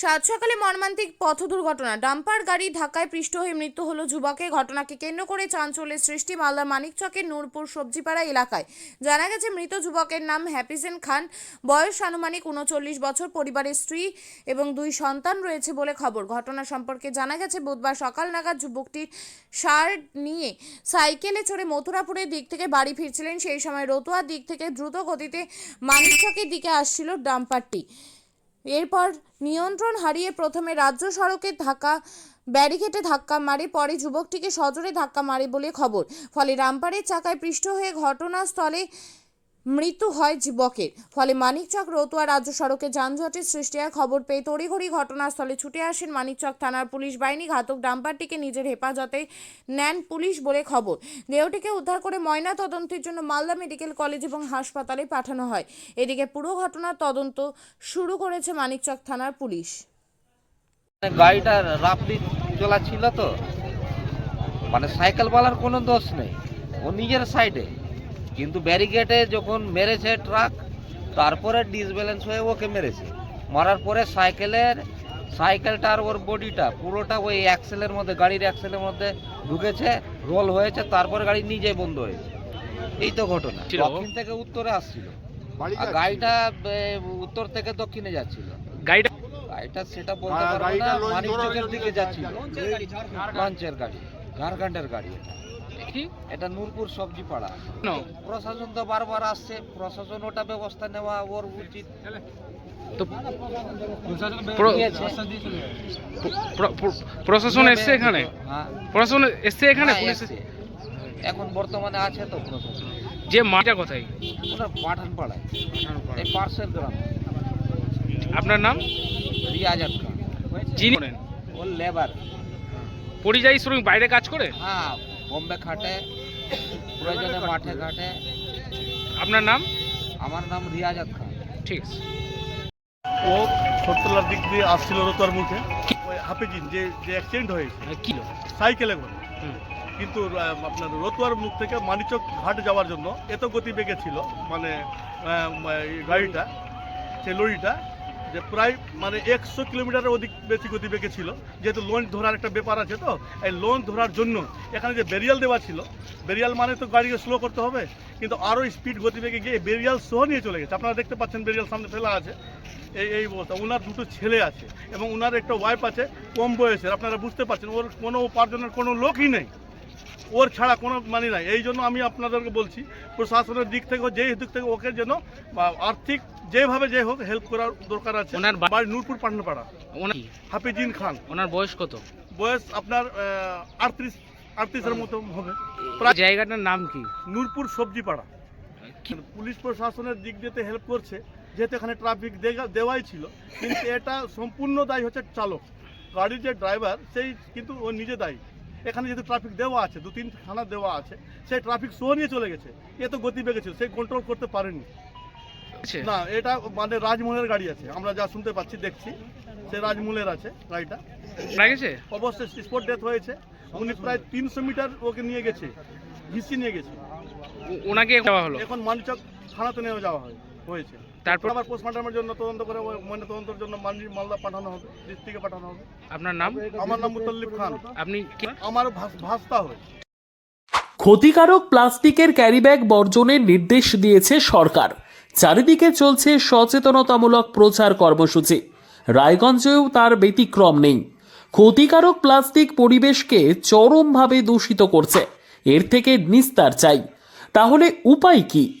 সাত সকালে মর্মান্তিক পথ দুর্ঘটনা। ডাম্পার গাড়ি ধাক্কায় পৃষ্ঠ হয়ে মৃত্যু হলো যুবকের। ঘটনাকে কেন্দ্র করে চাঞ্চল্যের সৃষ্টি মালদার মানিকচকের নূরপুর সবজিপাড়া এলাকায়। জানা গেছে, মৃত যুবকের নাম হ্যাপিসেন খান। বয়স আনুমানিক উনচল্লিশ বছর, পরিবারের স্ত্রী এবং দুই সন্তান রয়েছে বলে খবর। ঘটনা সম্পর্কে জানা গেছে, বুধবার সকাল নাগাদ যুবকটির সার নিয়ে সাইকেলে চড়ে মথুরাপুরের দিক থেকে বাড়ি ফিরছিলেন। সেই সময় রতুয়ার দিক থেকে দ্রুত গতিতে মানিকচকের দিকে আসছিল ডাম্পারটি। এরপর নিয়ন্ত্রণ হারিয়ে প্রথমে রাজ্য সড়কে ধাক্কা ব্যারিকেটে ধাক্কা মারে, পরে যুবকটিকে সজোরে ধাক্কা মারে বলে খবর। ফলে রামপারের চাকায় পৃষ্ঠ হয়ে ঘটনাস্থলে মৃত্যু হয় যুবকের। ফলে মানিকচক রতুয়া রাজ্য সড়কে যানজটের সৃষ্টি হয়। খবর পেয়ে তড়িঘড়ি ঘটনাস্থলে ছুটে আসেন মানিকচক থানার পুলিশ বাহিনী। ঘাতক ডাম্পারটিকে নিজের হেফাজতে নেন পুলিশ বলে খবর। দেহটিকে উদ্ধার করে ময়না তদন্তের জন্য মালদা মেডিকেল কলেজ এবং হাসপাতালে পাঠানো হয়। এদিকে পুরো ঘটনার তদন্ত শুরু করেছে মানিকচক থানার পুলিশ। গাড়িটা রাফলি চলা ছিল তো। মানে সাইকেলওয়ালার কোনো দোষ নেই। ও নিজের সাইডে। কিন্তু ব্যারিকেডে যখন মেরেছে ট্রাক তারপরে ডিসব্যালেন্স হয়ে ওকে মেরেছে। মারার পরে সাইকেলের সাইকেলটা আর ওর বডিটা পুরোটা ওই অ্যাক্সেলের মধ্যে গাড়ির অ্যাক্সেলের মধ্যে ঢুকেছে রোল হয়েছে তারপরে গাড়ি নিজে বন্ধ হয়েছে। এই তো ঘটনা। দক্ষিণ থেকে উত্তরে আসছিল। আর গাড়িটা উত্তর থেকে দক্ষিণে যাচ্ছিল। গাড়িটা গাড়িটা সেটা বলতে হ্যাঁ, পারব না মানিকচকের দিকে যাচ্ছিল। লঞ্চের গাড়ি। ঝাড়খণ্ডের গাড়ি এটা। কি? এটা নূরপুর সবজি পাড়া প্রশাসন তো বারবার আসছে প্রশাসন ওটা ব্যবস্থা নেওয়া ওর উচিত। তো প্রশাসন এসছে এখানে? হ্যাঁ। প্রশাসন এসছে এখানে? হ্যাঁ, পুলিশ এখন বর্তমানে আছে তো প্রশাসন। যে মাটা কোথায়? ওনার পাঠান পাড়ায় এই পার্সেল গ্রাম। আপনার নাম? রিয়াজাত খান যিনি ওর লেবার পরিযায়ী শ্রমিক বাইরে কাজ করে? হ্যাঁ বোম্বে খাটে প্রয়োজনে মাঠে ঘাটে। আপনার নাম? আমার নাম রিয়াজাত খান ঠিক আছে। ও ছোটতলার দিক দিয়ে আসছিল রতোয়ার মুখে। ওই হাফিজিন যে যে অ্যাক্সিডেন্ট হয়েছে। কি সাইকেলে করে। কিন্তু আপনার রতুয়ার মুখ থেকে মানিচক ঘাট যাওয়ার জন্য এত গতি বেগে ছিল মানে এই গাড়িটা সেই লরিটা যে প্রায় মানে একশো কিলোমিটারের অধিক বেশি গতিবেগে ছিল। যেহেতু লঞ্চ ধরার একটা ব্যাপার আছে তো, এই লঞ্চ ধরার জন্য এখানে যে বেরিয়াল দেওয়া ছিল বেরিয়াল মানে তো গাড়িকে স্লো করতে হবে, কিন্তু আরও স্পিড গতিবেগে গিয়ে বেরিয়াল সহ নিয়ে চলে গেছে। আপনারা দেখতে পাচ্ছেন বেরিয়াল সামনে ফেলা আছে। এই এই অবস্থা। ওনার দুটো ছেলে আছে এবং ওনার একটা ওয়াইফ আছে, কম বয়সের। আপনারা বুঝতে পারছেন, ওর কোনো উপার্জনের কোনো লোকই নেই। ওর ছাড়া কোনো মানে নাই। এই জন্য আমি আপনাদেরকে বলছি প্রশাসনের দিক থেকে যেই দিক থেকে ওকে যেন আর্থিক যেভাবে যে হোক হেল্প করার দরকার আছে ওনার বাড়ি নূরপুর পাটনাপাড়া ওনার হাফিজিন খান। ওনার বয়স কত? বয়স আপনার আটত্রিশ আটত্রিশের মতো হবে। জায়গাটার নাম কি? নূরপুর সবজি পাড়া পুলিশ প্রশাসনের দিক দিতে হেল্প করছে যেহেতু এখানে ট্রাফিক দেওয়াই ছিল কিন্তু এটা সম্পূর্ণ দায়ী হচ্ছে চালক। গাড়ির যে ড্রাইভার সেই কিন্তু ও নিজে দায়ী। এখানে যেহেতু ট্রাফিক দেওয়া আছে দু তিন থানা দেওয়া আছে সেই ট্রাফিক শো নিয়ে চলে গেছে। এ তো গতি বেগে ছিল সেই কন্ট্রোল করতে পারেনি। না এটা মানে রাজমহলের গাড়ি আছে আমরা যা শুনতে পাচ্ছি দেখছি সে রাজমহলের আছে গাড়িটা। অবশ্যই স্পট ডেথ হয়েছে উনি প্রায় তিনশো মিটার ওকে নিয়ে গেছে ঘিসি নিয়ে গেছে। ওনাকে এখন মানিচক থানাতে নিয়ে যাওয়া হয় হয়েছে। তারপর আবার পোস্টমর্টমের জন্য তদন্ত করে ময়না তদন্তের জন্য মালদি- মালদা পাঠানো হবে ডিস্ট্রিক্টে পাঠানো হবে। আপনার নাম? আমার নাম মুতল্লিব খান। আপনি আমার ভাস্তা হয় ক্ষতিকারক প্লাস্টিকের ক্যারিব্যাগ বর্জনের নির্দেশ দিয়েছে সরকার। চারিদিকে চলছে সচেতনতামূলক প্রচার কর্মসূচি। রায়গঞ্জেও তার ব্যতিক্রম নেই। ক্ষতিকারক প্লাস্টিক পরিবেশকে চরমভাবে দূষিত করছে। এর থেকে নিস্তার চাই। তাহলে উপায় কি?